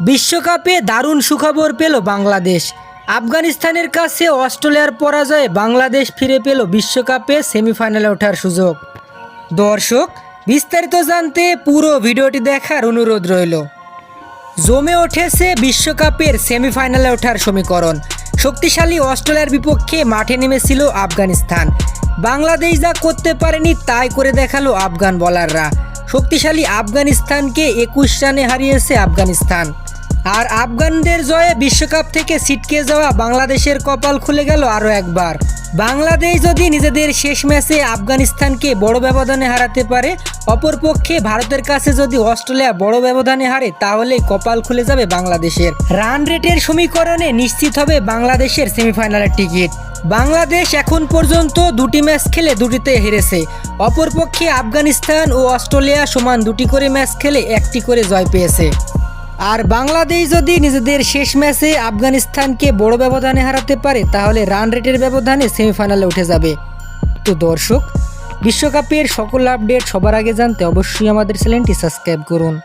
বিশ্বকাপে দারুণ সুখবর পেল বাংলাদেশ। আফগানিস্তানের কাছে অস্ট্রেলিয়ার পরাজয়ে বাংলাদেশ ফিরে পেল বিশ্বকাপে সেমিফাইনালে ওঠার সুযোগ। দর্শক, বিস্তারিত জানতে পুরো ভিডিওটি দেখার অনুরোধ রইল। জমে উঠেছে বিশ্বকাপের সেমিফাইনালে ওঠার সমীকরণ। শক্তিশালী অস্ট্রেলিয়ার বিপক্ষে মাঠে নেমেছিল আফগানিস্তান। বাংলাদেশ যা করতে পারেনি তাই করে দেখাল আফগান বলাররা শক্তিশালী আফগানিস্তানকে একুশ রানে হারিয়েছে আফগানিস্তান। আর আফগানদের জয়ে বিশ্বকাপ থেকে ছিটকে যাওয়া বাংলাদেশের কপাল খুলে গেল আরও একবার। বাংলাদেশ যদি নিজেদের শেষ ম্যাচে আফগানিস্তানকে বড় ব্যবধানে হারাতে পারে, অপরপক্ষে ভারতের কাছে যদি অস্ট্রেলিয়া বড় ব্যবধানে হারে, তাহলে কপাল খুলে যাবে বাংলাদেশের। রান রেটের সমীকরণে নিশ্চিত হবে বাংলাদেশের সেমিফাইনালের টিকিট। বাংলাদেশ এখন পর্যন্ত দুটি ম্যাচ খেলে দুটিতে হেরেছে। অপরপক্ষে আফগানিস্তান ও অস্ট্রেলিয়া সমান দুটি করে ম্যাচ খেলে একটি করে জয় পেয়েছে। আর বাংলাদেশ যদি নিজেদের শেষ ম্যাচে আফগানিস্তানকে বড় ব্যবধানে হারাতে পারে, তাহলে রান রেটের ব্যবধানে সেমিফাইনালে উঠে যাবে। তো দর্শক, বিশ্বকাপের সকল আপডেট সবার আগে জানতে অবশ্যই আমাদের চ্যানেলটি সাবস্ক্রাইব করুন।